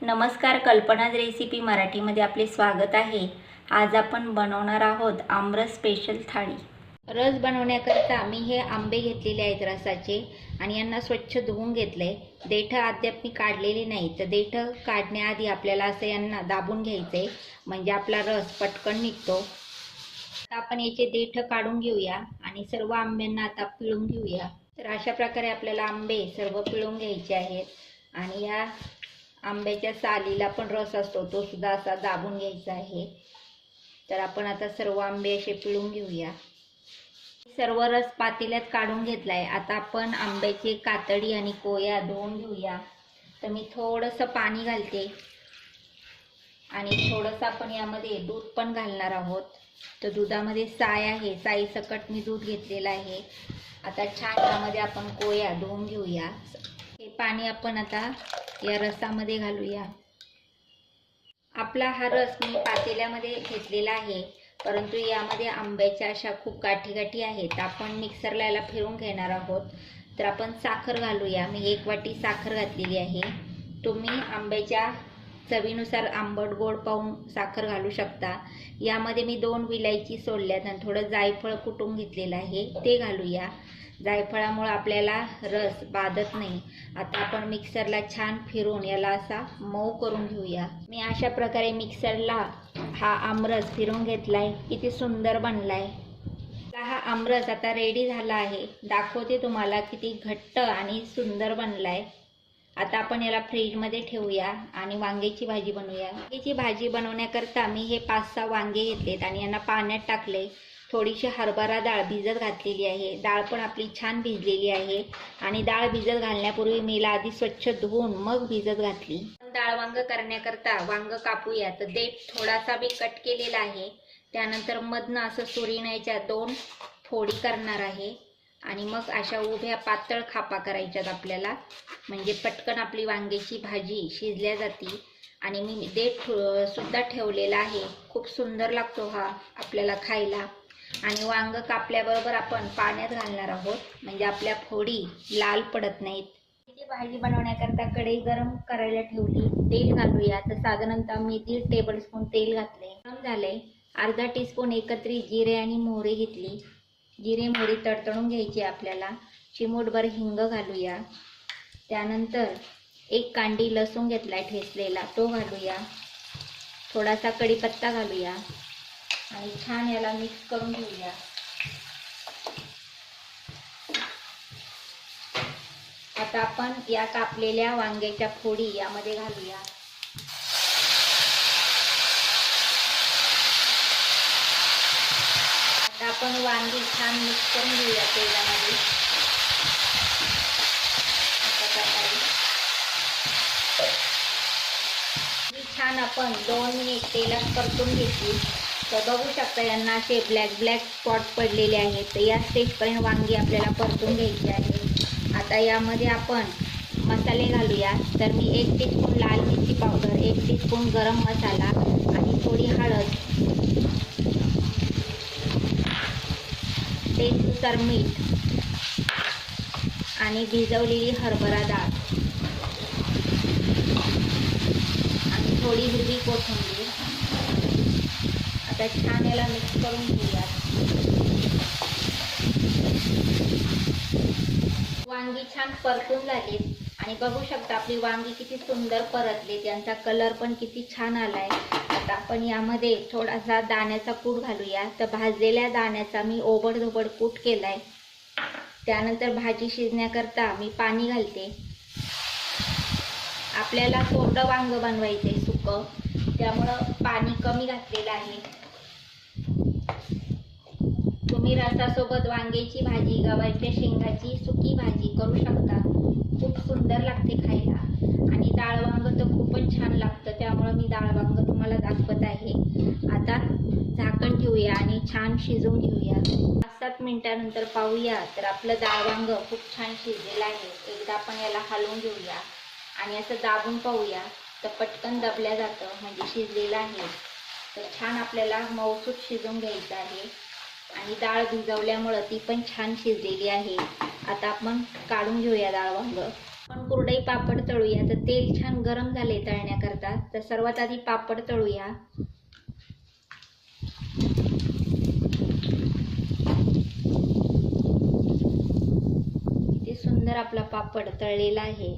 नमस्कार कल्पनाज रेसिपी मराठीमध्ये आपले स्वागत आहे. आज आपण बनवणार आहोत आमरस स्पेशल थाळी. रस बनवण्याकरिता मी हे आंबे घेतलेले आहेत रसाचे आणि यांना स्वच्छ धुवून घेतले देठं अद्याप मी काढलेले नाही. तर देठं काढण्याआधी आपल्याला असं यांना दाबून घ्यायचं आहे म्हणजे आपला रस पटकन निघतो. आता आपण याचे देठं काढून घेऊया आणि सर्व आंब्यांना आता पिळून घेऊया. तर अशा प्रकारे आपल्याला आंबे सर्व पिळून घ्यायचे आहेत आणि या आंब्याच्या सालीला पण रस असतो तो सुद्धा असा दाबून घ्यायचा आहे. तर आपण आता सर्व आंबे असे पिळून घेऊया. सर्व रस पातेल्यात काढून घेतलाय. आता आपण आंब्याची कातडी आणि कोया धुवून घेऊया. तर मी थोडंसं पाणी घालते. आणि थोडंसं आपण यामध्ये दूध पण घालणार आहोत. तर दुधामध्ये साय आहे. साई सकट मी दूध घेतलेलं आहे. आता छान यामध्ये आपण कोया धुवून घेऊया. पाणी आपण आता या रसामध्ये घालूया. आपला हा रस मी पातेल्यामध्ये घेतलेला आहे परंतु यामध्ये आंब्याच्या अशा खूप गाठी गाठी आहेत. आपण मिक्सरला याला फिरून घेणार आहोत. तर आपण साखर घालूया. मी एक वाटी साखर घातलेली आहे. तुम्ही आंब्याच्या चवीनुसार आंबट गोड पाहून साखर घालू शकता. यामध्ये मी दोन विलायची सोडल्यात आणि थोडं जायफळ कुटून घेतलेलं आहे. ते घालूया. जायफळामुळं आपल्याला रस बाधत नाही. आता आपण मिक्सरला छान फिरून याला असा मऊ करून घेऊया. मी अशा प्रकारे मिक्सरला हा आमरस फिरून घेतलाय. किती सुंदर बनलाय. हा आमरस आता रेडी झाला आहे. दाखवते तुम्हाला किती घट्ट आणि सुंदर बनलाय. आता आपण याला फ्रीजमध्ये ठेवूया आणि वांग्याची भाजी बनवूया. वांग्याची भाजी बनवण्याकरता मी हे पाच सहा वांगे घेतलेत आणि यांना पाण्यात टाकले. थोडीशी हरभरा डाळ भिजत घातलेली आहे. डाळ पण आपली छान भिजलेली आहे. आणि डाळ भिजत घालण्यापूर्वी मी आधी स्वच्छ धुवून मग भिजत घातली. डाळ वांग करण्याकरता वांग कापूया. तर देठ थोडासा मी कट केलेला आहे. त्यानंतर मधनं असं सुरीण्याच्या दोन फोडी करणार आहे. आणि मग अशा उभ्या पातळ खापा करायच्यात आपल्याला. म्हणजे पटकन आपली वांग्याची भाजी शिजल्या जाती. आणि मी देठ सुद्धा ठेवलेला आहे. खूप सुंदर लागतो हा आपल्याला खायला. आणि वांग कापल्याबरोबर आपण पाण्यात घालणार आहोत. म्हणजे आपल्या फोडी लाल पडत नाहीत. भाजी बनवण्याकरता कढई गरम करायला ठेवली. तेल घालूया. तर साधारणतः मी दीड टेबल स्पून तेल घातले. गरम झाले. अर्धा टीस्पून एकत्रित जिरे आणि मोहरी घेतली. जिरे मोहरी तडतडून घ्यायची आपल्याला. चिमूटभर हिंग घालूया. त्यानंतर एक कांडी लसूण घेतलाय ठेचलेला. तो घालूया. थोडासा कढीपत्ता घालूया. आणि छान याला मिक्स करून घेऊया. आता आपण या कापलेल्या वांग्याच्या फोडी यामध्ये घालूया. आता आपण वांगी छान मिक्स करून घेऊया तेलामध्ये. छान आपण दोन मिनिट तेलात परतून घेतली. तर बघू शकता यांना असे ब्लॅक ब्लॅक स्पॉट पडलेले आहेत. तर या स्टेजपर्यंत वांगी आपल्याला परतून घ्यायची आहे. आता यामध्ये आपण मसाले घालूया तर मी एक टीस्पून लाल मिरची पावडर एक टीस्पून गरम मसाला आणि थोडी हळद. टेस्टनुसार मीठ आणि भिजवलेली हरभरा डाळ. आणि थोडी हिरवी कोथिंबीर. आता छान याला मिक्स करून घेऊया वांगी छान परतून झाली आणि बघू शकता आपली वांगी किती सुंदर परतली त्यांचा कलर पण किती छान आलाय. आता आपण यामध्ये थोडासा दाण्याचा कूट घालूया. तर भाजलेल्या दाण्याचा मी ओबडधोबड कूट केलाय. त्यानंतर भाजी शिजण्याकरता मी पाणी घालते. आपल्याला कोरडं वांग बनवायचंय सुकं. त्यामुळं पाणी कमी घातलेलं आहे. तुम्ही रसासोबत वांग्याची भाजी गव्हाच्या शेंगाची सुकी भाजी करू शकता. खूप सुंदर लागते खायला. आणि डाळ वांग तर खूपच छान लागतं त्यामुळं मी डाळ वांग तुम्हाला दाखवत आहे. आता झाकण ठेवूया आणि छान शिजवून घेऊया. पाच सात मिनिटानंतर पाहूया. तर आपलं डाळ वांग खूप छान शिजलेलं आहे. एकदा आपण याला हलवून घेऊया आणि असं दाबून पाहूया. तर पटकन दबल्या जातं म्हणजे शिजलेलं आहे. तर छान आपल्याला मऊसूत शिजवून घ्यायचं आहे. आणि डाळ भिजवल्यामुळं ती पण छान शिजलेली आहे. आता आपण काढून घेऊया डाळ वांग. आपण कुरडई पापड तळूया. तर तेल छान गरम झाले तळण्याकरता. तर सर्वात आधी पापड तळूया. किती सुंदर आपला पापड तळलेला आहे.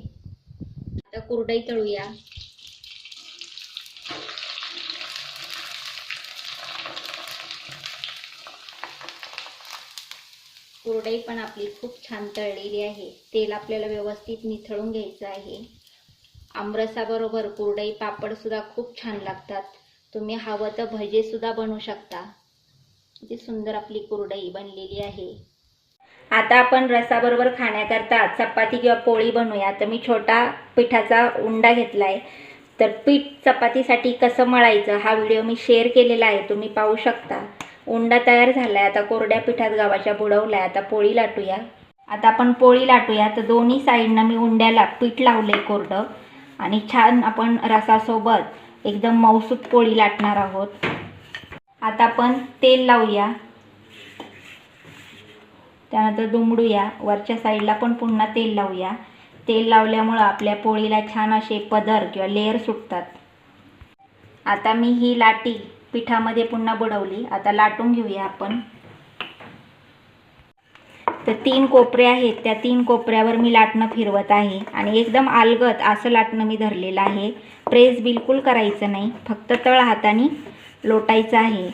आता कुरडई तळूया. कुरडई पण आपली खूप छान तळलेली आहे. तेल आपल्याला व्यवस्थित निथळून घ्यायचं आहे. आमरसाबरोबर कुरडई पापडसुद्धा खूप छान लागतात. तुम्ही हवं तर भजेसुद्धा बनवू शकता. किती सुंदर आपली कुरडई बनलेली आहे. आता आपण रसाबरोबर खाण्याकरता चपाती किंवा पोळी बनवूया. तर मी छोटा पिठाचा उंडा घेतला आहे तर पीठ चपातीसाठी कसं मळायचं हा व्हिडिओ मी शेअर केलेला आहे. तुम्ही पाहू शकता. उंडा तयार झाला आहे आता कोरड्या पिठात गव्हाच्या आहे आता पोळी लाटूया. आता आपण पोळी लाटूया तर दोन्ही साईडनं मी उंड्याला पीठ लावले कोरडं. आणि छान आपण रसासोबत एकदम मौसूत पोळी लाटणार आहोत. आता आपण तेल लावूया. त्यानंतर दुमडूया. वरच्या साईडला पण पुन्हा तेल लावूया. तेल लावल्यामुळं आपल्या पोळीला छान असे पदर किंवा लेअर सुटतात. आता मी ही लाटी पिठामध्ये पुन्हा बुडवली. आता लाटून घेऊया आपण. तर तीन कोपरे आहेत. त्या तीन कोपऱ्यावर मी लाटणं फिरवत आहे. आणि एकदम आलगत असं लाटणं मी धरलेलं आहे. प्रेस बिलकुल करायचं नाही. फक्त तळ हाताने लोटायचं आहे.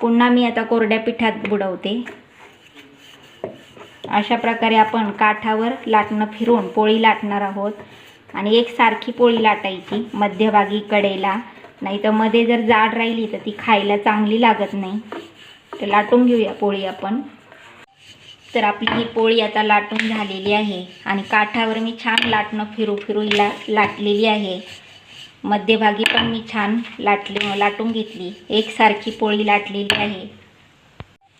पुन्हा मी आता कोरड्या पिठात बुडवते. अशा प्रकारे आपण काठावर लाटणं फिरून पोळी लाटणार आहोत. आणि एक सारखी पोळी लाटायची. मध्यभागी कडेला. नाही तर मध्ये जर जाड राहिली तर ती खायला चांगली लागत नाही. तर लाटून घेऊया पोळी आपण. तर आपली ही पोळी आता लाटून झालेली आहे आणि काठावर मी छान लाटणं फिरू फिरू ला लाटलेली आहे. मध्यभागी पण मी छान लाटली लाटून घेतली. एकसारखी पोळी लाटलेली आहे.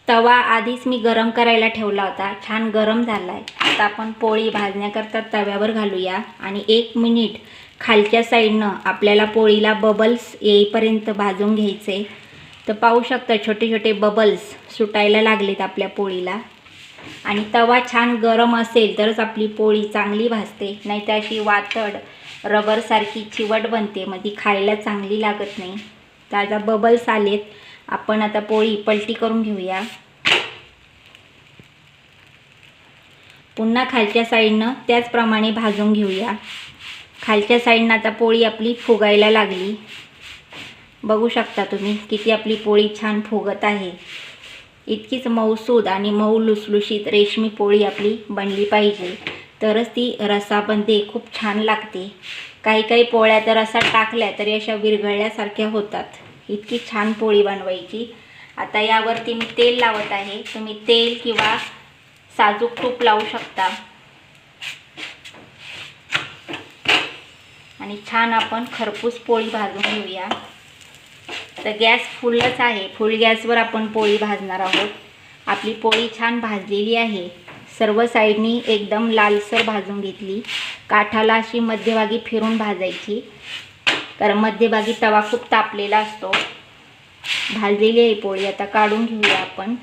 तवा आधीच मी गरम करायला ठेवला होता. छान गरम झाला आहे आता आपण पोळी भाजण्याकरता तव्यावर घालूया आणि एक मिनिट खालच्या साईडनं आपल्याला पोळीला बबल्स येईपर्यंत भाजून घ्यायचे. तर पाहू शकता छोटे छोटे बबल्स सुटायला लागलेत आपल्या पोळीला. आणि तवा छान गरम असेल तरच आपली पोळी चांगली भाजते. नाही तर अशी वातड रबरसारखी चिवट बनते. मग ती खायला चांगली लागत नाही. तर आता बबल्स आलेत. आपण आता पोळी पलटी करून घेऊया. पुन्हा खालच्या साईडनं त्याचप्रमाणे भाजून घेऊया. खालच्या साईडनं आता पोळी आपली फुगायला लागली. बघू शकता तुम्ही किती आपली पोळी छान फुगत आहे. इतकीच मऊसूद आणि मऊ लुसलुशीत रेशमी पोळी आपली बनली पाहिजे. तरच ती रसाबंदे खूप छान लागते. काही काही पोळ्या तर असा टाकल्या तरी अशा विरघळल्यासारख्या होतात. इतकी छान पोळी बनवायची. आता यावरती मी तेल लावत आहे. तुम्ही तेल किंवा साजूक तूप लावू शकता. आणि छान आपण खरपूस पोळी भाजून घेऊया. तर गॅस फुलच आहे. फुल गॅसवर आपण पोळी भाजणार आहोत. आपली पोळी छान भाजलेली आहे. सर्व साईडनी एकदम लालसर भाजून घेतली. काठाला अशी मध्यभागी फिरून भाजायची. कारण मध्यभागी तवा खूप तापलेला असतो. भाजलेली आहे पोळी. आता काढून घेऊया आपण.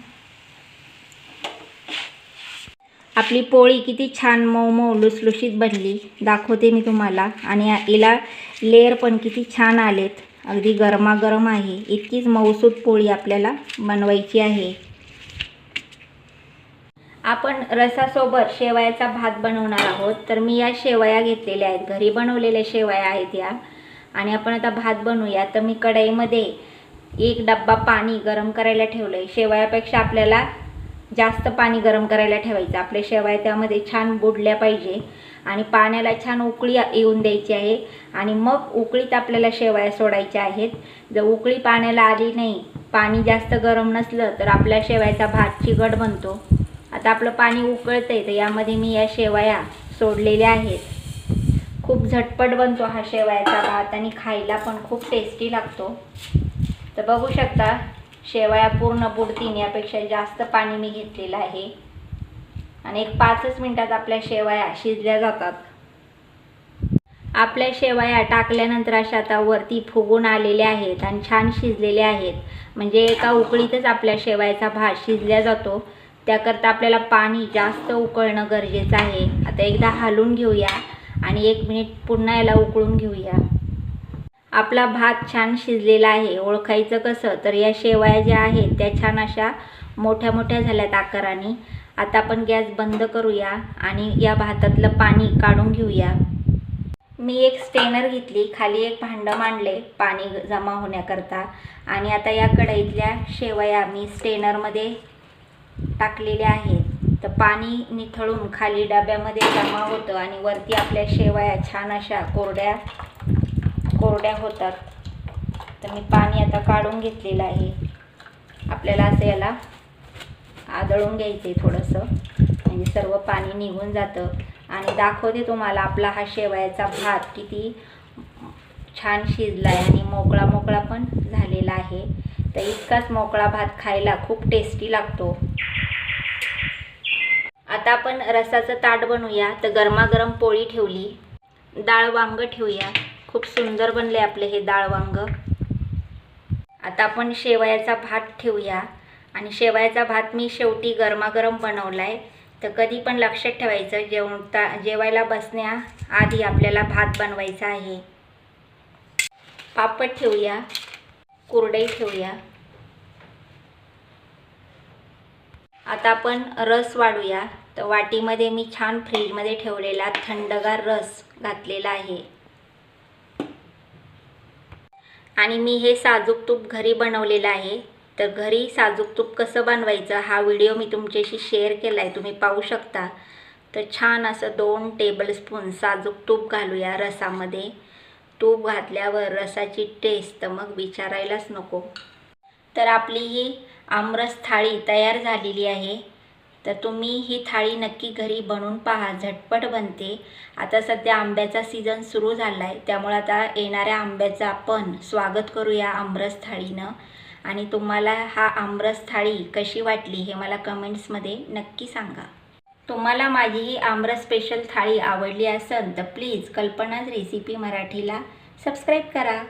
आपली पोळी किती छान मऊ मऊ लुसलुशीत बनली. दाखवते मी तुम्हाला. आणि हिला लेअर पण किती छान आलेत. अगदी गरमागरम आहे. इतकीच मऊसूत पोळी आपल्याला बनवायची आहे. आपण रसासोबत शेवयाचा भात बनवणार आहोत. तर मी या शेवया घेतलेल्या आहेत. घरी बनवलेल्या शेवया आहेत या. आणि आपण आता भात बनवूया. तर मी कढईमध्ये एक डब्बा पाणी गरम करायला ठेवलं आहे शेवयापेक्षा आपल्याला जास्त पाणी गरम करायला ठेवायचं. आपल्या शेवाय त्यामध्ये छान बुडल्या पाहिजे आणि पाण्याला छान उकळी येऊन द्यायची आहे. आणि मग उकळीत आपल्याला शेवया सोडायच्या आहेत. जर उकळी पाण्याला आली नाही पाणी जास्त गरम नसलं तर आपल्या शेवायचा भात चिकट बनतो. आता आपलं पाणी उकळतं आहे तर यामध्ये मी या शेवया सोडलेल्या आहेत. खूप झटपट बनतो हा शेवयाचा भात आणि खायला पण खूप टेस्टी लागतो. तर बघू शकता शेवया पूर्ण बुडतीन यापेक्षा जास्त पाणी मी घेतलेलं आहे. आणि एक पाचच मिनटात आपल्या शेवया शिजल्या जातात. आपल्या शेवया टाकल्यानंतर अशा आता वरती फुगून आलेल्या आहेत आणि छान शिजलेल्या आहेत. म्हणजे एका उकळीतच आपल्या शेवयाचा भात शिजल्या जातो. त्याकरता आपल्याला पाणी जास्त उकळणं गरजेचं आहे. आता एकदा हलवून घेऊया आणि एक मिनिट पुन्हा याला उकळून घेऊया. आपला भात छान शिजलेला आहे ओळखायचं कसं? तर या शेवया ज्या आहेत त्या छान अशा मोठ्या मोठ्या झाल्यात आकाराने. आता आपण गॅस बंद करूया आणि या भातातलं पाणी काढून घेऊया. मी एक स्टेनर घेतली खाली एक भांडं मांडले पाणी जमा होण्याकरता. आणि आता या कढईतल्या शेवया मी स्टेनरमध्ये टाकलेल्या आहेत. तर पाणी निथळून खाली डब्यामध्ये जमा होतं आणि वरती आपल्या शेवया छान अशा कोरड्या कोरड्या होतात. तर मी पाणी आता काढून घेतलेलं आहे. आपल्याला असं याला आदळून घ्यायचं आहे थोडंसं. म्हणजे सर्व पाणी निघून जातं. आणि दाखवते तुम्हाला आपला हा शेवयाचा भात किती छान शिजला आहे आणि मोकळा मोकळा पण झालेला आहे. तर इतकाच मोकळा भात खायला खूप टेस्टी लागतो. आता आपण रसाचं ताट बनवूया. तर गरमागरम पोळी ठेवली. डाळ वांग ठेवूया. खूप सुंदर बनले आपले हे डाळ वांग. आता आपण शेवयाचा भात ठेवूया. आणि शेवयाचा भात मी शेवटी गरमागरम बनवला आहे तर कधी पण लक्षात ठेवायचं जेवता जेवायला बसण्याआधी आपल्याला भात बनवायचा आहे. पापड ठेवूया. कुरडई ठेवूया. आता आपण रस वाढूया. तर वाटीमध्ये मी छान फ्रीजमध्ये ठेवलेला थंडगार रस घातलेला आहे. आणि मी हे साजूक तूप घरी बनवलेलं आहे. तर घरी साजूक तूप कसं बनवायचं हा व्हिडिओ मी तुमच्याशी शेअर केला आहे तुम्ही पाहू शकता. तर छान असं दोन टेबलस्पून साजूक तूप घालूया रसामध्ये. तूप घातल्यावर रसाची टेस्ट तर मग विचारायलाच नको. तर आपली ही आमरस थाळी तयार झालेली आहे. तर तुम्ही ही थाळी नक्की घरी बनवून पहा झटपट बनते. आता सध्या आंब्याचा सीझन सुरू झाला आहे त्यामुळे आता येणाऱ्या आंब्याचं आपण स्वागत करूया आमरस थाळीनं. आणि तुम्हाला हा आमरस थाळी कशी वाटली हे मला कमेंट्समध्ये नक्की सांगा. तुम्हाला माझी ही आमरस स्पेशल थाळी आवडली असेल तर प्लीज कल्पनाच रेसिपी मराठीला सबस्क्राईब करा.